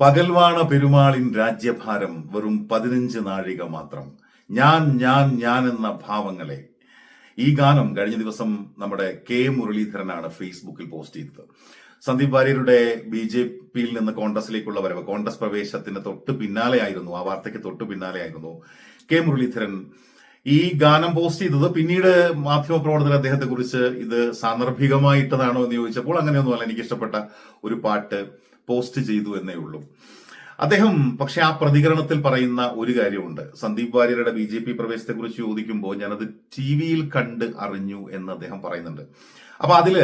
പകൽവാണ പെരുമാളിൻ രാജ്യഭാരം വെറും പതിനഞ്ച് നാഴിക മാത്രം. ഞാൻ ഞാൻ ഞാൻ എന്ന ഭാവങ്ങളെ. ഈ ഗാനം കഴിഞ്ഞ ദിവസം നമ്മുടെ കെ മുരളീധരനാണ് ഫേസ്ബുക്കിൽ പോസ്റ്റ് ചെയ്തത്. സന്ദീപ് വാര്യരുടെ ബി ജെ പിയിൽ നിന്ന് കോൺഗ്രസിലേക്കുള്ള വരവ് കോൺഗ്രസ് പ്രവേശത്തിന് തൊട്ട് പിന്നാലെയായിരുന്നു ആ വാർത്തയ്ക്ക് തൊട്ട് പിന്നാലെയായിരുന്നു കെ മുരളീധരൻ ഈ ഗാനം പോസ്റ്റ് ചെയ്തത്. പിന്നീട് മാധ്യമപ്രവർത്തകർ അദ്ദേഹത്തെ കുറിച്ച് ഇത് സാന്ദർഭികമായിട്ടതാണോ എന്ന് ചോദിച്ചപ്പോൾ അങ്ങനെയൊന്നുമല്ല എനിക്ക് ഇഷ്ടപ്പെട്ട ഒരു പാട്ട് പോസ്റ്റ് ചെയ്തു എന്നേ ഉള്ളൂ. അദ്ദേഹം പക്ഷെ ആ പ്രതികരണത്തിൽ പറയുന്ന ഒരു കാര്യമുണ്ട്. സന്ദീപ് വാര്യരുടെ ബി ജെ പി പ്രവേശത്തെ കുറിച്ച് ചോദിക്കുമ്പോൾ ഞാനത് ടി വിയിൽ കണ്ട് അറിഞ്ഞു എന്ന് അദ്ദേഹം പറയുന്നുണ്ട്. അപ്പൊ അതിൽ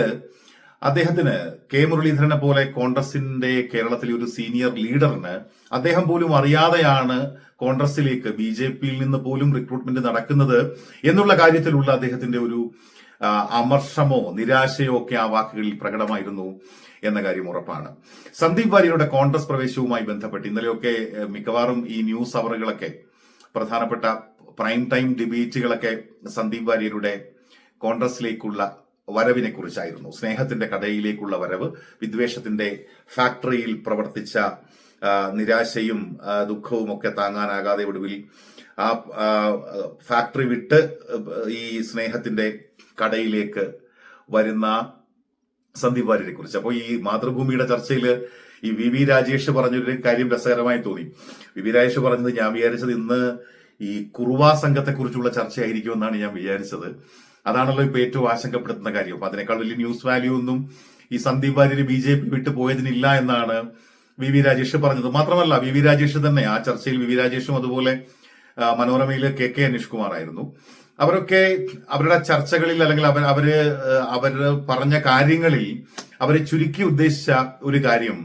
അദ്ദേഹത്തിന് കെ മുരളീധരനെ പോലെ കോൺഗ്രസിന്റെ കേരളത്തിലെ ഒരു സീനിയർ ലീഡറിന് അദ്ദേഹം പോലും അറിയാതെയാണ് കോൺഗ്രസിലേക്ക് ബി ജെ പിയിൽ നിന്ന് പോലും റിക്രൂട്ട്മെന്റ് നടക്കുന്നത് എന്നുള്ള കാര്യത്തിലുള്ള അദ്ദേഹത്തിന്റെ ഒരു അമർഷമോ നിരാശയോ ഒക്കെ ആ വാക്കുകളിൽ പ്രകടമായിരുന്നു എന്ന കാര്യം ഉറപ്പാണ്. സന്ദീപ് വാര്യരുടെ കോൺഗ്രസ് പ്രവേശവുമായി ബന്ധപ്പെട്ട് ഇന്നലെയൊക്കെ മിക്കവാറും ഈ ന്യൂസ് അവറുകളൊക്കെ പ്രധാനപ്പെട്ട പ്രൈം ടൈം ഡിബേറ്റുകളൊക്കെ സന്ദീപ് വാര്യരുടെ കോൺഗ്രസിലേക്കുള്ള വരവിനെ കുറിച്ചായിരുന്നു സ്നേഹത്തിന്റെ കടയിലേക്കുള്ള വരവ് വിദ്വേഷത്തിന്റെ ഫാക്ടറിയിൽ പ്രവർത്തിച്ച നിരാശയും ദുഃഖവും ഒക്കെ താങ്ങാനാകാതെ ഒടുവിൽ ആ, ഫാക്ടറി വിട്ട് ഈ സ്നേഹത്തിന്റെ കടയിലേക്ക് വരുന്ന സന്ദീപ് വാര്യരെ കുറിച്ച്. അപ്പോൾ ഈ മാതൃഭൂമിയുടെ ചർച്ചയിൽ ഈ വി വി രാജേഷ് പറഞ്ഞൊരു കാര്യം രസകരമായി തോന്നി. വി വി രാജേഷ് പറഞ്ഞത് ഞാൻ വിചാരിച്ചത് ഇന്ന് ഈ കുറുവാ സംഘത്തെ കുറിച്ചുള്ള ചർച്ചയായിരിക്കുമെന്നാണ് ഞാൻ വിചാരിച്ചത്. അതാണല്ലോ ഇപ്പൊ ഏറ്റവും ആശങ്കപ്പെടുത്തുന്ന കാര്യം. അപ്പൊ അതിനേക്കാൾ വലിയ ന്യൂസ് വാല്യൂ ഒന്നും ഈ Sandeep Warrier B J P വിട്ടു പോയതിനില്ല എന്നാണ് വി വി രാജേഷ് പറഞ്ഞത്. മാത്രമല്ല വി വി രാജേഷ് തന്നെ ആ ചർച്ചയിൽ വി വി രാജേഷും അതുപോലെ മനോരമയിലെ കെ കെ അനീഷ് കുമാർ ആയിരുന്നു. അവരൊക്കെ അവരുടെ ചർച്ചകളിൽ അല്ലെങ്കിൽ അവർ അവർ അവർ പറഞ്ഞ കാര്യങ്ങളിൽ അവരെ ചുരുക്കി ഉദ്ദേശിച്ച ഒരു കാര്യം.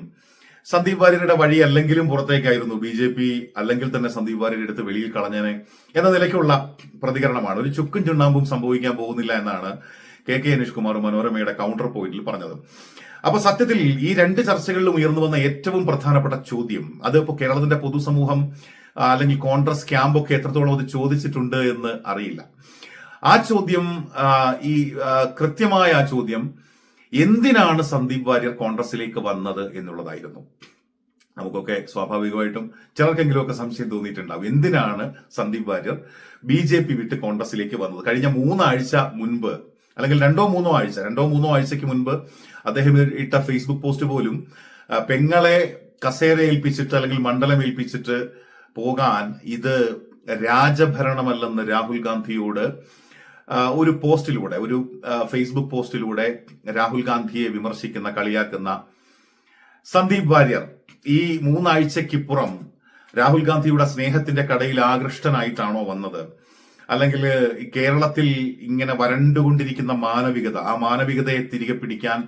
സന്ദീപ് വാര്യരുടെ വഴി അല്ലെങ്കിലും പുറത്തേക്കായിരുന്നു ബി ജെ പി അല്ലെങ്കിൽ തന്നെ സന്ദീപ് വാര്യരുടെ എടുത്ത് വെളിയിൽ കളഞ്ഞേനെ എന്ന നിലയ്ക്കുള്ള പ്രതികരണമാണ്. ഒരു ചുക്കും ചുണ്ണാമ്പും സംഭവിക്കാൻ പോകുന്നില്ല എന്നാണ് കെ കെ അനീഷ് കുമാർ മനോരമയുടെ കൗണ്ടർ പോയിന്റിൽ പറഞ്ഞത്. അപ്പൊ സത്യത്തിൽ ഈ രണ്ട് ചർച്ചകളിലും ഉയർന്നു വന്ന ഏറ്റവും പ്രധാനപ്പെട്ട ചോദ്യം അത് ഇപ്പോൾ കേരളത്തിന്റെ പൊതുസമൂഹം അല്ലെങ്കിൽ കോൺഗ്രസ് ക്യാമ്പൊക്കെ എത്രത്തോളം അത് ചോദിച്ചിട്ടുണ്ട് എന്ന് അറിയില്ല. ആ ചോദ്യം ഈ കൃത്യമായ ആ ചോദ്യം എന്തിനാണ് സന്ദീപ് വാര്യർ കോൺഗ്രസിലേക്ക് വന്നത് എന്നുള്ളതായിരുന്നു. നമുക്കൊക്കെ സ്വാഭാവികമായിട്ടും ചിലർക്കെങ്കിലുമൊക്കെ സംശയം തോന്നിയിട്ടുണ്ടാവും. എന്തിനാണ് Sandeep Warrier B J P വിട്ട് കോൺഗ്രസിലേക്ക് വന്നത്? കഴിഞ്ഞ മൂന്നാഴ്ച മുൻപ് അല്ലെങ്കിൽ രണ്ടോ മൂന്നോ ആഴ്ച രണ്ടോ മൂന്നോ ആഴ്ചയ്ക്ക് മുൻപ് അദ്ദേഹം ഇട്ട ഫേസ്ബുക്ക് പോസ്റ്റ് പോലും പെങ്ങളെ കസേര ഏൽപ്പിച്ചിട്ട് അല്ലെങ്കിൽ മണ്ഡലം ഏൽപ്പിച്ചിട്ട് പോകാൻ ഇത് രാജഭരണമല്ലെന്ന് രാഹുൽ ഗാന്ധിയോട് ഒരു പോസ്റ്റിലൂടെ ഒരു ഫേസ്ബുക്ക് പോസ്റ്റിലൂടെ രാഹുൽ ഗാന്ധിയെ വിമർശിക്കുന്ന കളിയാക്കുന്ന സന്ദീപ് വാര്യർ ഈ മൂന്നാഴ്ചയ്ക്കിപ്പുറം രാഹുൽ ഗാന്ധിയുടെ സ്നേഹത്തിന്റെ കടയിൽ ആകൃഷ്ടനായിട്ടാണോ വന്നത്? അല്ലെങ്കിൽ കേരളത്തിൽ ഇങ്ങനെ വരണ്ടുകൊണ്ടിരിക്കുന്ന മാനവികത ആ മാനവികതയെ തിരികെ പിടിക്കാൻ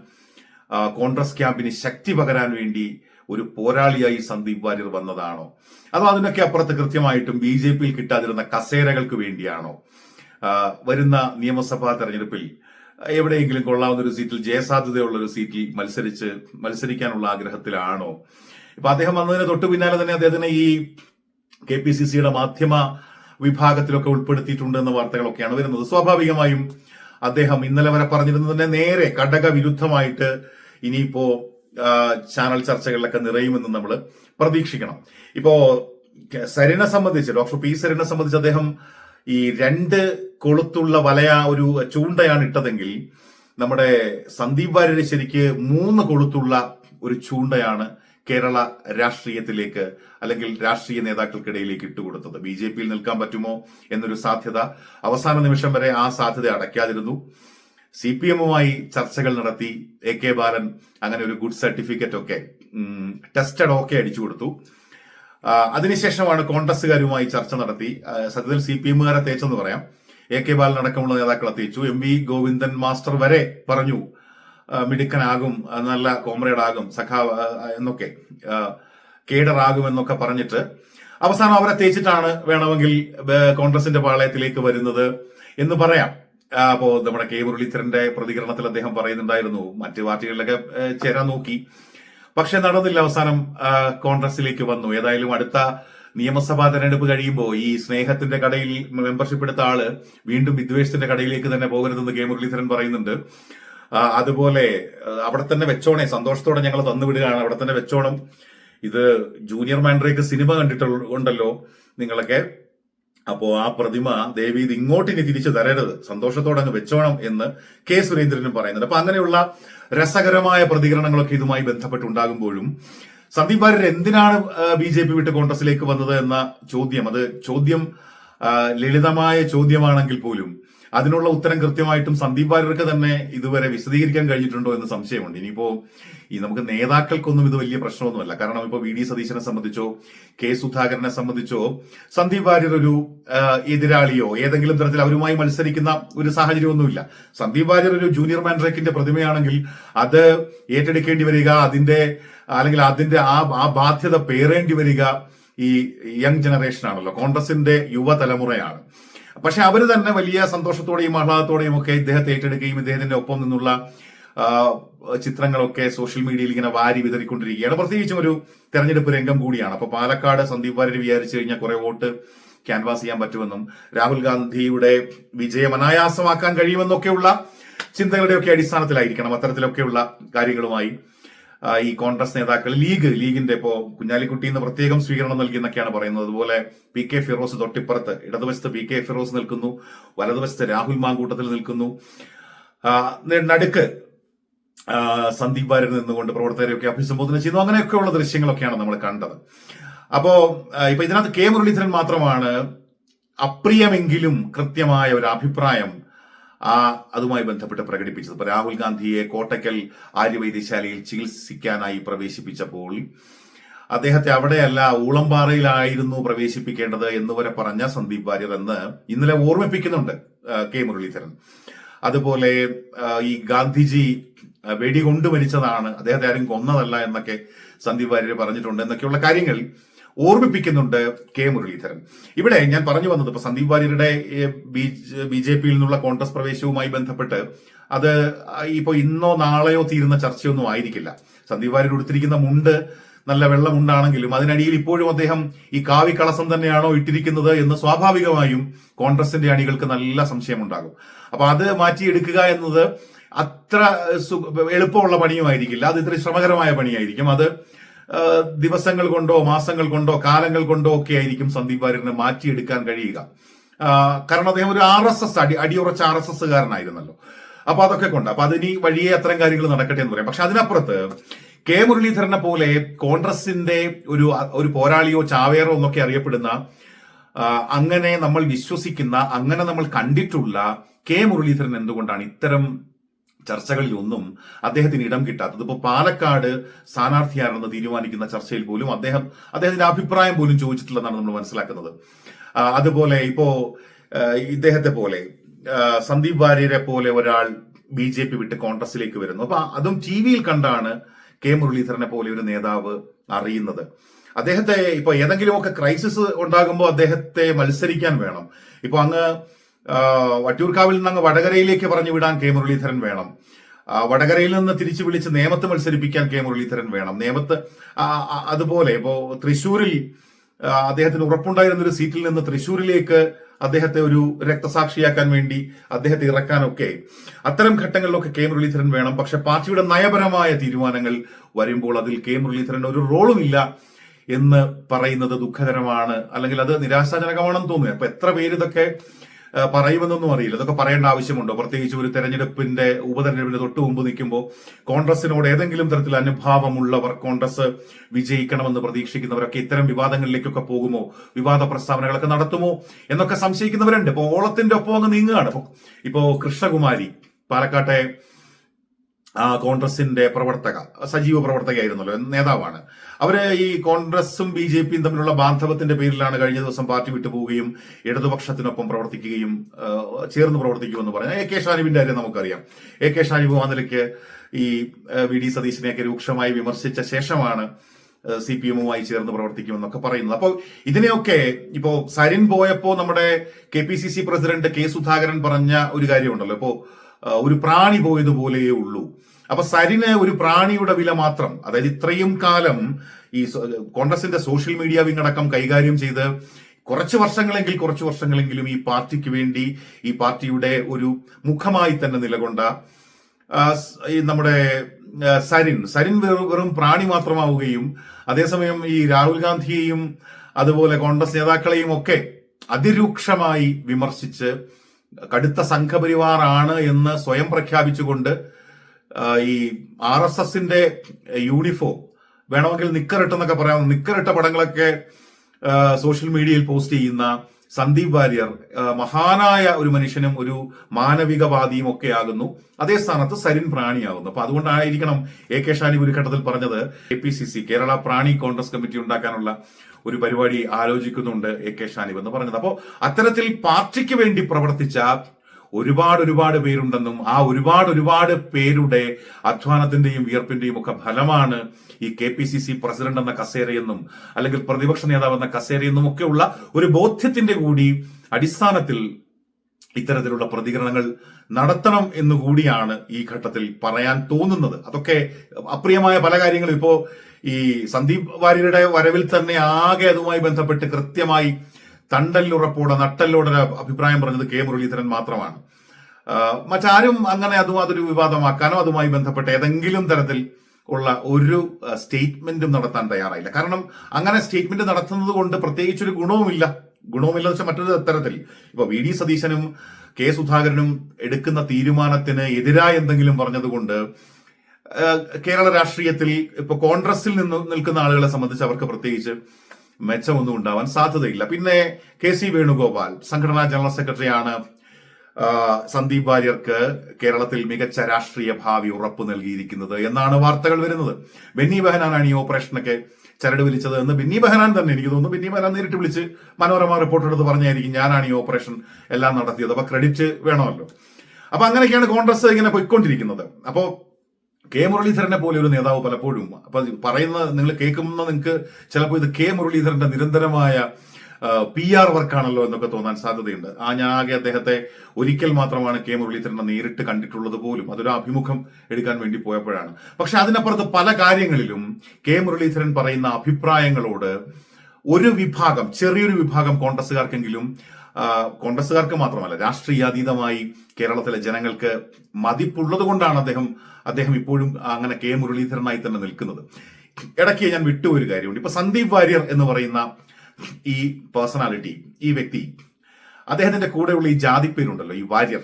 കോൺഗ്രസ് ക്യാമ്പിന് ശക്തി പകരാൻ വേണ്ടി ഒരു പോരാളിയായി സന്ദീപ് വാര്യർ വന്നതാണോ? അതോ അതിനൊക്കെ അപ്പുറത്ത് കൃത്യമായിട്ടും ബി ജെ പിയിൽ കിട്ടാതിരുന്ന കസേരകൾക്ക് വേണ്ടിയാണോ? വരുന്ന നിയമസഭാ തെരഞ്ഞെടുപ്പിൽ എവിടെയെങ്കിലും കൊള്ളാവുന്ന ഒരു സീറ്റിൽ ജയസാധ്യതയുള്ള ഒരു സീറ്റിൽ മത്സരിച്ച് മത്സരിക്കാനുള്ള ആഗ്രഹത്തിലാണോ? ഇപ്പൊ അദ്ദേഹം വന്നതിന് തൊട്ടു പിന്നാലെ തന്നെ അദ്ദേഹത്തിന് ഈ കെ പി സി സിയുടെ മാധ്യമ വിഭാഗത്തിലൊക്കെ ഉൾപ്പെടുത്തിയിട്ടുണ്ട് എന്ന വാർത്തകളൊക്കെയാണ് വരുന്നത്. സ്വാഭാവികമായും അദ്ദേഹം ഇന്നലെ വരെ പറഞ്ഞിരുന്നത് തന്നെ നേരെ ഘടക വിരുദ്ധമായിട്ട് ഇനിയിപ്പോ ചാനൽ ചർച്ചകളിലൊക്കെ നിറയുമെന്ന് നമ്മൾ പ്രതീക്ഷിക്കണം. ഇപ്പോ സരിനെ സംബന്ധിച്ച് ഡോക്ടർ പി സരിനെ സംബന്ധിച്ച് അദ്ദേഹം ഈ രണ്ട് കൊളുത്തുള്ള വലയ ഒരു ചൂണ്ടയാണ് ഇട്ടതെങ്കിൽ നമ്മുടെ സന്ദീപ് വാര്യര് ശരിക്ക് മൂന്ന് കൊളുത്തുള്ള ഒരു ചൂണ്ടയാണ് കേരള രാഷ്ട്രീയത്തിലേക്ക് അല്ലെങ്കിൽ രാഷ്ട്രീയ നേതാക്കൾക്കിടയിലേക്ക് ഇട്ടുകൊടുത്തത് ബി ജെ പിയിൽ നിൽക്കാൻ പറ്റുമോ എന്നൊരു സാധ്യത അവസാന നിമിഷം വരെ ആ സാധ്യത അടയ്ക്കാതിരുന്നു. സി പി എമ്മുമായി ചർച്ചകൾ നടത്തി. എ കെ ബാലൻ അങ്ങനെ ഒരു ഗുഡ് സർട്ടിഫിക്കറ്റ് ഒക്കെ ടെസ്റ്റഡ് ഓക്കെ അടിച്ചു കൊടുത്തു. അതിനുശേഷമാണ് കോൺഗ്രസുകാരുമായി ചർച്ച നടത്തി. സത്യത്തിൽ സി പി എമ്മുകാരെ തേച്ചെന്ന് പറയാം. എ കെ ബാലൻ അടക്കമുള്ള നേതാക്കളെ തേച്ചു. എം വി ഗോവിന്ദൻ മാസ്റ്റർ വരെ പറഞ്ഞു മിടുക്കനാകും നല്ല കോമ്രേഡ് ആകും സഖാ എന്നൊക്കെ കേഡറാകും എന്നൊക്കെ പറഞ്ഞിട്ട് അവസാനം അവരെ തേച്ചിട്ടാണ് വേണമെങ്കിൽ കോൺഗ്രസിന്റെ പാളയത്തിലേക്ക് വരുന്നത് എന്ന് പറയാം. അപ്പോൾ അപ്പോ നമ്മുടെ കെ മുരളീധരന്റെ പ്രതികരണത്തിൽ അദ്ദേഹം പറയുന്നുണ്ടായിരുന്നു. മറ്റു പാർട്ടികളിലൊക്കെ ചേരാൻ നോക്കി. പക്ഷെ നടന്നില്ല അവസാനം കോൺഗ്രസിലേക്ക് വന്നു. ഏതായാലും അടുത്ത നിയമസഭാ തെരഞ്ഞെടുപ്പ് കഴിയുമ്പോൾ ഈ സ്നേഹത്തിന്റെ കടയിൽ മെമ്പർഷിപ്പ് എടുത്ത ആൾ വീണ്ടും വിദ്വേഷത്തിന്റെ കടയിലേക്ക് തന്നെ പോകരുതെന്ന് കെ മുരളീധരൻ പറയുന്നുണ്ട്. അതുപോലെ അവിടെ തന്നെ വെച്ചോണേ സന്തോഷത്തോടെ ഞങ്ങൾ തന്നുവിടുകയാണ് അവിടെ തന്നെ വെച്ചോണം. ഇത് ജൂനിയർ മാൻഡ്രേക്ക് സിനിമ കണ്ടിട്ടുണ്ടല്ലോ നിങ്ങളൊക്കെ. അപ്പോ ആ പ്രതിമ ദേവി ഇത് ഇങ്ങോട്ട് ഇനി തിരിച്ചു തരരുത്. സന്തോഷത്തോടെ അങ്ങ് വെച്ചോണം എന്ന് കെ സുരേന്ദ്രനും പറയുന്നുണ്ട്. അപ്പൊ അങ്ങനെയുള്ള രസകരമായ പ്രതികരണങ്ങളൊക്കെ ഇതുമായി ബന്ധപ്പെട്ടുണ്ടാകുമ്പോഴും സന്ദീപ് വാര്യർ എന്തിനാണ് ബി ജെ പി വിട്ട് കോൺഗ്രസിലേക്ക് വന്നത് എന്ന ചോദ്യം. അത് ചോദ്യം ലളിതമായ ചോദ്യമാണെങ്കിൽ പോലും അതിനുള്ള ഉത്തരം കൃത്യമായിട്ടും സന്ദീപ് വാര്യർക്ക് തന്നെ ഇതുവരെ വിശദീകരിക്കാൻ കഴിഞ്ഞിട്ടുണ്ടോ എന്ന് സംശയമുണ്ട്. ഇനിയിപ്പോ ഈ നമുക്ക് നേതാക്കൾക്കൊന്നും ഇത് വലിയ പ്രശ്നമൊന്നുമല്ല. കാരണം ഇപ്പോൾ വി ഡി സതീശനെ സംബന്ധിച്ചോ കെ സുധാകരനെ സംബന്ധിച്ചോ സന്ദീപ് വാര്യർ ഒരു എതിരാളിയോ ഏതെങ്കിലും തരത്തിൽ അവരുമായി മത്സരിക്കുന്ന ഒരു സാഹചര്യമൊന്നുമില്ല. സന്ദീപ് വാര്യർ ഒരു ജൂനിയർ മാൻഡ്രേക്കിന്റെ പ്രതിമയാണെങ്കിൽ അത് ഏറ്റെടുക്കേണ്ടി വരിക അതിന്റെ അല്ലെങ്കിൽ അതിന്റെ ആ ആ ബാധ്യത പേറേണ്ടി വരിക ഈ യങ് ജനറേഷൻ ആണല്ലോ. കോൺഗ്രസിന്റെ യുവതലമുറയാണ്. പക്ഷെ അവർ തന്നെ വലിയ സന്തോഷത്തോടെയും ആഹ്ലാദത്തോടെയും ഒക്കെ ഇദ്ദേഹത്തെ ഏറ്റെടുക്കുകയും ഇദ്ദേഹത്തിന്റെ ഒപ്പം നിന്നുള്ള ചിത്രങ്ങളൊക്കെ സോഷ്യൽ മീഡിയയിൽ ഇങ്ങനെ വാരി വിതറിക്കൊണ്ടിരിക്കുകയാണ്. പ്രത്യേകിച്ചും ഒരു തെരഞ്ഞെടുപ്പ് രംഗം കൂടിയാണ്. അപ്പൊ പാലക്കാട് സന്ദീപ് വാര്യർ വിചാരിച്ചു കഴിഞ്ഞാൽ കുറെ വോട്ട് ക്യാൻവാസ് ചെയ്യാൻ പറ്റുമെന്നും രാഹുൽ ഗാന്ധിയുടെ വിജയം അനായാസമാക്കാൻ കഴിയുമെന്നൊക്കെയുള്ള ചിന്തകളുടെയൊക്കെ അടിസ്ഥാനത്തിലായിരിക്കണം അത്തരത്തിലൊക്കെയുള്ള കാര്യങ്ങളുമായി. ഈ കോൺഗ്രസ് നേതാക്കൾ ലീഗ് ലീഗിന്റെ ഇപ്പോ കുഞ്ഞാലിക്കുട്ടി എന്ന് പ്രത്യേകം സ്വീകരണം നൽകി എന്നൊക്കെയാണ് പറയുന്നത്. അതുപോലെ പി കെ ഫിറോസ് തൊട്ടിപ്പുറത്ത് ഇടതുവശത്ത് പി കെ ഫിറോസ് നിൽക്കുന്നു വലതുവശത്ത് രാഹുൽ മാങ്കൂട്ടത്തിൽ നിൽക്കുന്നു. നടുക്ക് സന്ദീപ് വാര്യർ നിന്നുകൊണ്ട് പ്രവർത്തകരെയൊക്കെ അഭിസംബോധന ചെയ്യുന്നു. അങ്ങനെയൊക്കെയുള്ള ദൃശ്യങ്ങളൊക്കെയാണ് നമ്മൾ കണ്ടത്. അപ്പോ ഇപ്പൊ ഇതിനകത്ത് കെ മുരളീധരൻ മാത്രമാണ് അപ്രിയമെങ്കിലും കൃത്യമായ ഒരു അഭിപ്രായം ആ അതുമായി ബന്ധപ്പെട്ട് പ്രകടിപ്പിച്ചത്. ഇപ്പൊ രാഹുൽ ഗാന്ധിയെ കോട്ടയ്ക്കൽ ആര്യവൈദ്യശാലയിൽ ചികിത്സിക്കാനായി പ്രവേശിപ്പിച്ചപ്പോൾ അദ്ദേഹത്തെ അവിടെയല്ല ഊളംപാറയിലായിരുന്നു പ്രവേശിപ്പിക്കേണ്ടത് എന്ന് വരെ പറഞ്ഞ സന്ദീപ് വാര്യർ എന്ന് ഇന്നലെ ഓർമ്മിപ്പിക്കുന്നുണ്ട് കെ മുരളീധരൻ. അതുപോലെ ഈ ഗാന്ധിജി വെടികൊണ്ട് മരിച്ചതാണ് അദ്ദേഹത്തെ ആരും കൊന്നതല്ല എന്നൊക്കെ സന്ദീപ് വാര്യർ പറഞ്ഞിട്ടുണ്ട് എന്നൊക്കെയുള്ള കാര്യങ്ങൾ ഓർമ്മിപ്പിക്കുന്നുണ്ട് കെ മുരളീധരൻ. ഇവിടെ ഞാൻ പറഞ്ഞു വന്നത് ഇപ്പൊ സന്ദീപ് വാര്യരുടെ ബി ജെ പിയിൽ നിന്നുള്ള കോൺഗ്രസ് പ്രവേശവുമായി ബന്ധപ്പെട്ട് അത് ഇപ്പൊ ഇന്നോ നാളെയോ തീരുന്ന ചർച്ചയൊന്നും ആയിരിക്കില്ല. സന്ദീപ് വാര്യർ ഉടുത്തിരിക്കുന്ന മുണ്ട് നല്ല വെള്ളമുണ്ടാണെങ്കിലും അതിനടിയിൽ ഇപ്പോഴും അദ്ദേഹം ഈ കാവി കളസം തന്നെയാണോ ഇട്ടിരിക്കുന്നത് എന്ന് സ്വാഭാവികമായും കോൺഗ്രസിന്റെ അണികൾക്ക് നല്ല സംശയമുണ്ടാകും. അപ്പൊ അത് മാറ്റിയെടുക്കുക എന്നത് അത്ര എളുപ്പമുള്ള പണിയുമായിരിക്കില്ല. അത് ഇത്ര ശ്രമകരമായ പണിയായിരിക്കും. അത് ദിവസങ്ങൾ കൊണ്ടോ മാസങ്ങൾ കൊണ്ടോ കാലങ്ങൾ കൊണ്ടോ ഒക്കെ ആയിരിക്കും സന്ദീപ് വാര്യറിനെ മാറ്റിയെടുക്കാൻ കഴിയുക. കാരണം അദ്ദേഹം ഒരു ആർ എസ് എസ് അടി അടിയുറച്ച ആർ എസ് എസ് കാരനായിരുന്നല്ലോ അപ്പൊ അതൊക്കെ കൊണ്ട് അപ്പൊ അതിനി വഴിയെ അത്തരം കാര്യങ്ങൾ നടക്കട്ടെ എന്ന് പറയാം. പക്ഷെ അതിനപ്പുറത്ത് കെ മുരളീധരനെ പോലെ കോൺഗ്രസിന്റെ ഒരു ഒരു പോരാളിയോ ചാവേറോ എന്നൊക്കെ അറിയപ്പെടുന്ന അങ്ങനെ നമ്മൾ വിശ്വസിക്കുന്ന അങ്ങനെ നമ്മൾ കണ്ടിട്ടുള്ള കെ മുരളീധരൻ എന്തുകൊണ്ടാണ് ഇത്തരം ചർച്ചകളിലൊന്നും അദ്ദേഹത്തിന് ഇടം കിട്ടാത്തത്. ഇപ്പൊ പാലക്കാട് സ്ഥാനാർത്ഥിയാണെന്ന് തീരുമാനിക്കുന്ന ചർച്ചയിൽ പോലും അദ്ദേഹം അദ്ദേഹത്തിന്റെ അഭിപ്രായം പോലും ചോദിച്ചിട്ടില്ലെന്നാണ് നമ്മൾ മനസ്സിലാക്കുന്നത്. അതുപോലെ ഇപ്പോ ഇദ്ദേഹത്തെ പോലെ സന്ദീപ് വാര്യരെ പോലെ ഒരാൾ ബി ജെ പി വിട്ട് കോൺഗ്രസിലേക്ക് വരുന്നു. അപ്പൊ അതും ടി വിയിൽ കണ്ടാണ് കെ മുരളീധരനെ പോലെ ഒരു നേതാവ് അറിയുന്നത്. അദ്ദേഹത്തെ ഇപ്പൊ ഏതെങ്കിലുമൊക്കെ ക്രൈസിസ് ഉണ്ടാകുമ്പോൾ അദ്ദേഹത്തെ മത്സരിക്കാൻ വേണം. ഇപ്പൊ അങ്ങ് വട്ടിയൂർക്കാവിൽ നിന്ന് അങ്ങ് വടകരയിലേക്ക് പറഞ്ഞു വിടാൻ കെ മുരളീധരൻ വേണം. വടകരയിൽ നിന്ന് തിരിച്ചു വിളിച്ച് നേമത്ത് മത്സരിപ്പിക്കാൻ കെ മുരളീധരൻ വേണം. നേമത്ത് അതുപോലെ ഇപ്പോ തൃശൂരിൽ ആ, അദ്ദേഹത്തിന് ഉറപ്പുണ്ടായിരുന്ന ഒരു സീറ്റിൽ നിന്ന് തൃശൂരിലേക്ക് അദ്ദേഹത്തെ ഒരു രക്തസാക്ഷിയാക്കാൻ വേണ്ടി അദ്ദേഹത്തെ ഇറക്കാനൊക്കെ അത്തരം ഘട്ടങ്ങളിലൊക്കെ കെ മുരളീധരൻ വേണം. പക്ഷെ പാർട്ടിയുടെ നയപരമായ തീരുമാനങ്ങൾ വരുമ്പോൾ അതിൽ കെ മുരളീധരൻ ഒരു റോളും ഇല്ല എന്ന് പറയുന്നത് ദുഃഖകരമാണ്. അല്ലെങ്കിൽ അത് നിരാശാജനകമാണെന്ന് തോന്നുന്നു. അപ്പൊ എത്ര പേര് ഇതൊക്കെ പറയുമെന്നൊന്നും അറിയില്ല. ഇതൊക്കെ പറയേണ്ട ആവശ്യമുണ്ടോ? പ്രത്യേകിച്ച് ഒരു തെരഞ്ഞെടുപ്പിന്റെ ഉപതെരഞ്ഞെടുപ്പിന്റെ തൊട്ട് മുമ്പ് നിൽക്കുമ്പോൾ കോൺഗ്രസിനോട് ഏതെങ്കിലും തരത്തിൽ അനുഭാവമുള്ളവർ കോൺഗ്രസ് വിജയിക്കണമെന്ന് പ്രതീക്ഷിക്കുന്നവരൊക്കെ ഇത്തരം വിവാദങ്ങളിലേക്കൊക്കെ പോകുമോ? വിവാദ പ്രസ്താവനകളൊക്കെ നടത്തുമോ? എന്നൊക്കെ സംശയിക്കുന്നവരുണ്ട്. ഇപ്പൊ ഓളത്തിന്റെ ഒപ്പം അങ്ങ് നീങ്ങുകയാണ്. ഇപ്പോൾ ഇപ്പോ കൃഷ്ണകുമാരി പാലക്കാട്ടെ കോൺഗ്രസിന്റെ പ്രവർത്തക സജീവ പ്രവർത്തകയായിരുന്നല്ലോ നേതാവാണ്. അവർ ഈ കോൺഗ്രസും ബി ജെ പിയും തമ്മിലുള്ള ബാന്ധവത്തിന്റെ പേരിലാണ് കഴിഞ്ഞ ദിവസം പാർട്ടി വിട്ടു പോവുകയും ഇടതുപക്ഷത്തിനൊപ്പം പ്രവർത്തിക്കുകയും ചേർന്ന് പ്രവർത്തിക്കുമെന്ന് പറഞ്ഞ. എ കെ ഷാനിബിന്റെ കാര്യം നമുക്കറിയാം. എ കെ ഷാനിബ് ആ നിലയ്ക്ക് ഈ വി ഡി സതീശിനെയൊക്കെ രൂക്ഷമായി വിമർശിച്ച ശേഷമാണ് സി പി എമ്മുമായി ചേർന്ന് പ്രവർത്തിക്കുമെന്നൊക്കെ പറയുന്നത്. അപ്പോൾ ഇതിനെയൊക്കെ ഇപ്പോൾ സരിൻ പോയപ്പോൾ നമ്മുടെ K P C C president K Sudhakaran പറഞ്ഞ ഒരു കാര്യമുണ്ടല്ലോ. ഇപ്പോ ഒരു പ്രാണി പോയതുപോലെയേ ഉള്ളൂ. അപ്പൊ സരിന് ഒരു പ്രാണിയുടെ വില മാത്രം അതായത് ഇത്രയും കാലം ഈ കോൺഗ്രസിന്റെ സോഷ്യൽ മീഡിയ വിങ്ങടക്കം കൈകാര്യം ചെയ്ത് കുറച്ച് വർഷങ്ങളെങ്കിൽ കുറച്ച് വർഷങ്ങളെങ്കിലും ഈ പാർട്ടിക്ക് വേണ്ടി ഈ പാർട്ടിയുടെ ഒരു മുഖമായി തന്നെ നിലകൊണ്ട ഈ നമ്മുടെ സരിൻ. സരിൻ വെറും പ്രാണി മാത്രമാവുകയും അതേസമയം ഈ രാഹുൽ ഗാന്ധിയെയും അതുപോലെ കോൺഗ്രസ് നേതാക്കളെയും ഒക്കെ അതിരൂക്ഷമായി വിമർശിച്ച് കടുത്ത സംഘപരിവാറാണ് എന്ന് സ്വയം പ്രഖ്യാപിച്ചുകൊണ്ട് ഈ ആർ എസ് എസിന്റെ യൂണിഫോം വേണമെങ്കിൽ നിക്കറിട്ടെന്നൊക്കെ പറയാം. നിക്കറിട്ട പടങ്ങളൊക്കെ സോഷ്യൽ മീഡിയയിൽ പോസ്റ്റ് ചെയ്യുന്ന സന്ദീപ് വാര്യർ മഹാനായ ഒരു മനുഷ്യനും ഒരു മാനവികവാദിയും ഒക്കെ ആകുന്നു. അതേ സ്ഥാനത്ത് സരിൻ പ്രാണിയാകുന്നു. അപ്പൊ അതുകൊണ്ടായിരിക്കണം എ കെ ഷാനി ഒരു ഘട്ടത്തിൽ പറഞ്ഞത് A P C C Kerala പ്രാണി കോൺഗ്രസ് കമ്മിറ്റി ഉണ്ടാക്കാനുള്ള ഒരു പരിപാടി ആലോചിക്കുന്നുണ്ട് എ കെ ഷാനിബ് എന്ന് പറഞ്ഞത്. അപ്പോൾ അത്തരത്തിൽ പാർട്ടിക്ക് വേണ്ടി പ്രവർത്തിച്ച ഒരുപാട് ഒരുപാട് പേരുണ്ടെന്നും ആ ഒരുപാട് ഒരുപാട് പേരുടെ അധ്വാനത്തിന്റെയും വിയർപ്പിന്റെയും ഒക്കെ ഫലമാണ് ഈ K P C C president എന്ന കസേരയെന്നും അല്ലെങ്കിൽ പ്രതിപക്ഷ നേതാവ് എന്ന കസേരയെന്നും ഒക്കെയുള്ള ഒരു ബോധ്യത്തിന്റെ കൂടി അടിസ്ഥാനത്തിൽ ഇത്തരത്തിലുള്ള പ്രതികരണങ്ങൾ നടത്തണം എന്നുകൂടിയാണ് ഈ ഘട്ടത്തിൽ പറയാൻ തോന്നുന്നത്. അതൊക്കെ അപ്രിയമായ പല കാര്യങ്ങളും. ഇപ്പോ ഈ സന്ദീപ് വാര്യരുടെ വരവിൽ തന്നെ ആകെ അതുമായി ബന്ധപ്പെട്ട് കൃത്യമായി തണ്ടല്ലുറപ്പോടെ നട്ടല്ലോടെ അഭിപ്രായം പറഞ്ഞത് കെ മുരളീധരൻ മാത്രമാണ്. മറ്റാരും അങ്ങനെ അതും അതൊരു വിവാദമാക്കാനോ അതുമായി ബന്ധപ്പെട്ട ഏതെങ്കിലും തരത്തിൽ ഉള്ള ഒരു സ്റ്റേറ്റ്മെന്റും നടത്താൻ തയ്യാറായില്ല. കാരണം അങ്ങനെ സ്റ്റേറ്റ്മെന്റ് നടത്തുന്നത് കൊണ്ട് പ്രത്യേകിച്ചൊരു ഗുണവുമില്ല. ഗുണവുമില്ല വെച്ചാൽ മറ്റൊരു തരത്തിൽ. ഇപ്പൊ വി. ഡി. സതീശനും കെ. സുധാകരനും എടുക്കുന്ന തീരുമാനത്തിന് എതിരായ എന്തെങ്കിലും പറഞ്ഞതുകൊണ്ട് കേരള രാഷ്ട്രീയത്തിൽ ഇപ്പൊ കോൺഗ്രസിൽ നിന്ന് നിൽക്കുന്ന ആളുകളെ സംബന്ധിച്ച് അവർക്ക് പ്രത്യേകിച്ച് മെച്ചമൊന്നും ഉണ്ടാവാൻ സാധ്യതയില്ല. പിന്നെ കെ സി വേണുഗോപാൽ സംഘടനാ ജനറൽ സെക്രട്ടറിയാണ്. സന്ദീപ് വാര്യർക്ക് കേരളത്തിൽ മികച്ച രാഷ്ട്രീയ ഭാവി ഉറപ്പു നൽകിയിരിക്കുന്നത് എന്നാണ് വാർത്തകൾ വരുന്നത്. ബെന്നി ബെഹനാനാണ് ഈ ഓപ്പറേഷനൊക്കെ ചരട് വിളിച്ചത് എന്ന് ബെന്നി ബെഹനാൻ തന്നെ എനിക്ക് തോന്നുന്നു. ബെന്നി ബെഹനാൻ നേരിട്ട് വിളിച്ച് മനോരമ റിപ്പോർട്ട് എടുത്ത് പറഞ്ഞായിരിക്കും ഞാനാണ് ഈ ഓപ്പറേഷൻ എല്ലാം നടത്തിയത് അപ്പൊ ക്രെഡിറ്റ് വേണമല്ലോ. അപ്പൊ അങ്ങനെയൊക്കെയാണ് കോൺഗ്രസ് ഇങ്ങനെ പോയിക്കൊണ്ടിരിക്കുന്നത്. അപ്പോ കെ മുരളീധരനെ പോലെ ഒരു നേതാവ് പലപ്പോഴും അപ്പൊ പറയുന്ന നിങ്ങൾ കേൾക്കുന്ന നിങ്ങൾക്ക് ചിലപ്പോൾ ഇത് കെ മുരളീധരന്റെ നിരന്തരമായ പി ആർ വർക്കാണല്ലോ എന്നൊക്കെ തോന്നാൻ സാധ്യതയുണ്ട്. ആ ഞാൻ ആകെ അദ്ദേഹത്തെ ഒരിക്കൽ മാത്രമാണ് കെ മുരളീധരനെ നേരിട്ട് കണ്ടിട്ടുള്ളത് പോലും. അതൊരു അഭിമുഖം എടുക്കാൻ വേണ്ടി പോയപ്പോഴാണ്. പക്ഷെ അതിനപ്പുറത്ത് പല കാര്യങ്ങളിലും കെ മുരളീധരൻ പറയുന്ന അഭിപ്രായങ്ങളോട് ഒരു വിഭാഗം ചെറിയൊരു വിഭാഗം കോൺഗ്രസുകാർക്കെങ്കിലും ആ, കോൺഗ്രസുകാർക്ക് മാത്രമല്ല രാഷ്ട്രീയാതീതമായി കേരളത്തിലെ ജനങ്ങൾക്ക് മതിപ്പുള്ളത് കൊണ്ടാണ് അദ്ദേഹം അദ്ദേഹം ഇപ്പോഴും അങ്ങനെ കെ മുരളീധരനായി തന്നെ നിൽക്കുന്നത്. ഇടയ്ക്ക് ഞാൻ വിട്ടു ഒരു കാര്യമുണ്ട്. ഇപ്പൊ സന്ദീപ് വാര്യർ എന്ന് പറയുന്ന ഈ പേഴ്സണാലിറ്റി ഈ വ്യക്തി അദ്ദേഹത്തിന്റെ കൂടെയുള്ള ഈ ജാതി പേരുണ്ടല്ലോ ഈ വാര്യർ.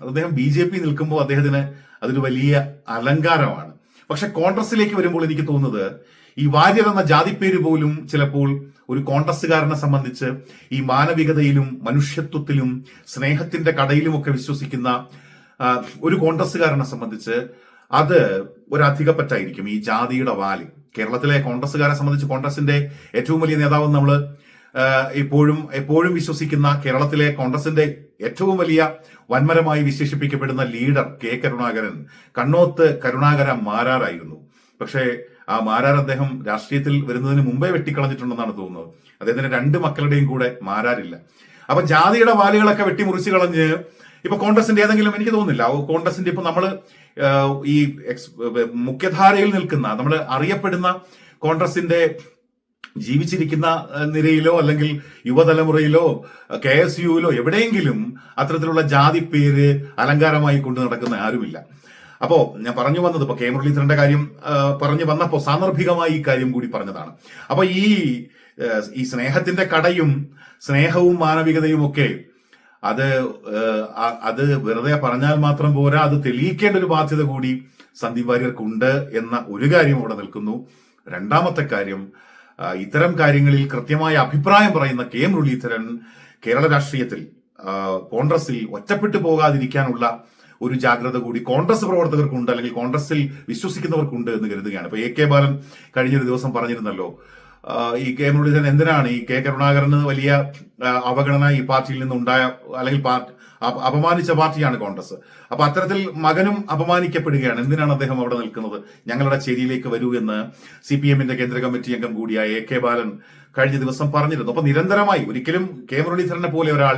അദ്ദേഹം ബി ജെ പി നിൽക്കുമ്പോൾ അദ്ദേഹത്തിന് അതൊരു വലിയ അലങ്കാരമാണ്. പക്ഷെ കോൺഗ്രസിലേക്ക് വരുമ്പോൾ എനിക്ക് തോന്നുന്നത് ഈ വാര്യർ എന്ന പേര് പോലും ചിലപ്പോൾ ഒരു കോൺഗ്രസ്സുകാരനെ സംബന്ധിച്ച് ഈ മാനവികതയിലും മനുഷ്യത്വത്തിലും സ്നേഹത്തിന്റെ കടയിലുമൊക്കെ വിശ്വസിക്കുന്ന ഒരു കോൺഗ്രസ്സുകാരനെ സംബന്ധിച്ച് അത് ഒരു അധികപ്പറ്റായിരിക്കും ഈ ജാതിയുടെ വാൽ. കേരളത്തിലെ കോൺഗ്രസ്സുകാരെ സംബന്ധിച്ച് കോൺഗ്രസിന്റെ ഏറ്റവും വലിയ നേതാവ് നമ്മൾ എപ്പോഴും എപ്പോഴും വിശ്വസിക്കുന്ന കേരളത്തിലെ കോൺഗ്രസിന്റെ ഏറ്റവും വലിയ വൻമരമായി വിശേഷിപ്പിക്കപ്പെടുന്ന ലീഡർ കെ കരുണാകരൻ. കണ്ണോത്ത് കരുണാകര മാരാറായിരുന്നു. പക്ഷേ ആ മാരാർ അദ്ദേഹം രാഷ്ട്രീയത്തിൽ വരുന്നതിന് മുമ്പേ വെട്ടിക്കളഞ്ഞിട്ടുണ്ടെന്നാണ് തോന്നുന്നത്. അദ്ദേഹത്തിന്റെ രണ്ട് മക്കളുടെയും കൂടെ മാരാരില്ല. അപ്പൊ ജാതിയുടെ വാലുകളൊക്കെ വെട്ടിമുറിച്ച് കളഞ്ഞ് ഇപ്പൊ കോൺഗ്രസിന്റെ ഏതെങ്കിലും എനിക്ക് തോന്നുന്നില്ല. കോൺഗ്രസിന്റെ ഇപ്പൊ നമ്മൾ ഈ മുഖ്യധാരയിൽ നിൽക്കുന്ന നമ്മൾ അറിയപ്പെടുന്ന കോൺഗ്രസിന്റെ ജീവിച്ചിരിക്കുന്ന നിരയിലോ അല്ലെങ്കിൽ യുവതലമുറയിലോ കെ എസ് യുയിലോ എവിടെയെങ്കിലും അത്തരത്തിലുള്ള ജാതി പേര് അലങ്കാരമായി കൊണ്ടു നടക്കുന്ന ആരുമില്ല. അപ്പോ ഞാൻ പറഞ്ഞു വന്നത് ഇപ്പൊ കെ മുരളീധരന്റെ കാര്യം പറഞ്ഞു വന്നപ്പോ സാന്ദർഭികമായി ഈ കാര്യം കൂടി പറഞ്ഞതാണ്. അപ്പൊ ഈ ഈ സ്നേഹത്തിന്റെ കടയും സ്നേഹവും മാനവികതയും ഒക്കെ അത് അത് വെറുതെ പറഞ്ഞാൽ മാത്രം പോരാ അത് തെളിയിക്കേണ്ട ഒരു ബാധ്യത കൂടി സന്ദീപ് വാര്യർക്കുണ്ട് എന്ന ഒരു കാര്യം അവിടെ നിൽക്കുന്നു. രണ്ടാമത്തെ കാര്യം ഇത്തരം കാര്യങ്ങളിൽ കൃത്യമായ അഭിപ്രായം പറയുന്ന കെ മുരളീധരൻ കേരള രാഷ്ട്രീയത്തിൽ കോൺഗ്രസിൽ ഒറ്റപ്പെട്ടു പോകാതിരിക്കാനുള്ള ഒരു ജാഗ്രത കൂടി കോൺഗ്രസ് പ്രവർത്തകർക്കുണ്ട് അല്ലെങ്കിൽ കോൺഗ്രസിൽ വിശ്വസിക്കുന്നവർക്കുണ്ട് എന്ന് കരുതുകയാണ്. ഇപ്പൊ എ കെ ബാലൻ കഴിഞ്ഞൊരു ദിവസം പറഞ്ഞിരുന്നല്ലോ ഈ കെ മുരളീധരൻ എന്തിനാണ് ഈ കെ കരുണാകരന് വലിയ അവഗണന ഈ പാർട്ടിയിൽ നിന്നുണ്ടായ അല്ലെങ്കിൽ പാർട്ടി അപമാനിച്ച പാർട്ടിയാണ് കോൺഗ്രസ്. അപ്പൊ അത്തരത്തിൽ മകനും അപമാനിക്കപ്പെടുകയാണ്. എന്തിനാണ് അദ്ദേഹം അവിടെ നിൽക്കുന്നത്? ഞങ്ങളുടെ ചേരിയിലേക്ക് വരൂ എന്ന് സി പി എമ്മിന്റെ കേന്ദ്ര കമ്മിറ്റി അംഗം കൂടിയായ എ കെ ബാലൻ കഴിഞ്ഞ ദിവസം പറഞ്ഞിരുന്നു. അപ്പൊ നിരന്തരമായി ഒരിക്കലും കെ മുരളീധരനെ പോലെ ഒരാൾ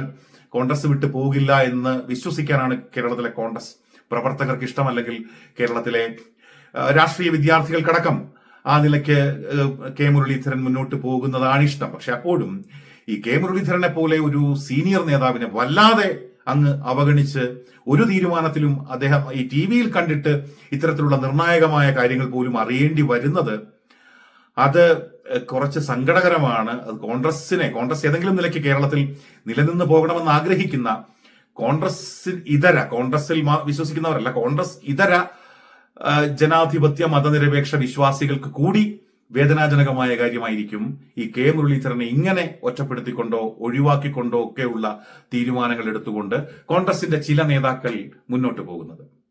കോൺഗ്രസ് വിട്ടു പോകില്ല എന്ന് വിശ്വസിക്കാനാണ് കേരളത്തിലെ കോൺഗ്രസ്. പ്രവർത്തകർക്ക് ഇഷ്ടമല്ലെങ്കിൽ കേരളത്തിലെ രാഷ്ട്രീയ വിദ്യാർത്ഥികൾക്കടക്കം ആ നിലയ്ക്ക് കെ മുരളീധരൻ മുന്നോട്ട് പോകുന്നതാണ് ഇഷ്ടം. പക്ഷെ അപ്പോഴും ഈ കെ മുരളീധരനെ പോലെ ഒരു സീനിയർ നേതാവിനെ വല്ലാതെ അങ്ങ് അവഗണിച്ച് ഒരു തീരുമാനത്തിലും അദ്ദേഹം ഈ ടി വിയിൽ കണ്ടിട്ട് ഇത്തരത്തിലുള്ള നിർണായകമായ കാര്യങ്ങൾ പോലും അറിയേണ്ടി വരുന്നത് അത് കുറച്ച് സങ്കടകരമാണ്. അത് കോൺഗ്രസിനെ കോൺഗ്രസ് ഏതെങ്കിലും നിലയ്ക്ക് കേരളത്തിൽ നിലനിന്ന് പോകണമെന്ന് ആഗ്രഹിക്കുന്ന കോൺഗ്രസ് ഇതര കോൺഗ്രസിൽ വിശ്വസിക്കുന്നവരല്ല കോൺഗ്രസ് ഇതര ജനാധിപത്യ മതനിരപേക്ഷ വിശ്വാസികൾക്ക് കൂടി വേദനാജനകമായ കാര്യമായിരിക്കും ഈ കെ മുരളീധരനെ ഇങ്ങനെ ഒറ്റപ്പെടുത്തിക്കൊണ്ടോ ഒഴിവാക്കിക്കൊണ്ടോ ഒക്കെയുള്ള തീരുമാനങ്ങൾ എടുത്തുകൊണ്ട് കോൺഗ്രസിന്റെ ചില നേതാക്കൾ മുന്നോട്ട് പോകുന്നത്.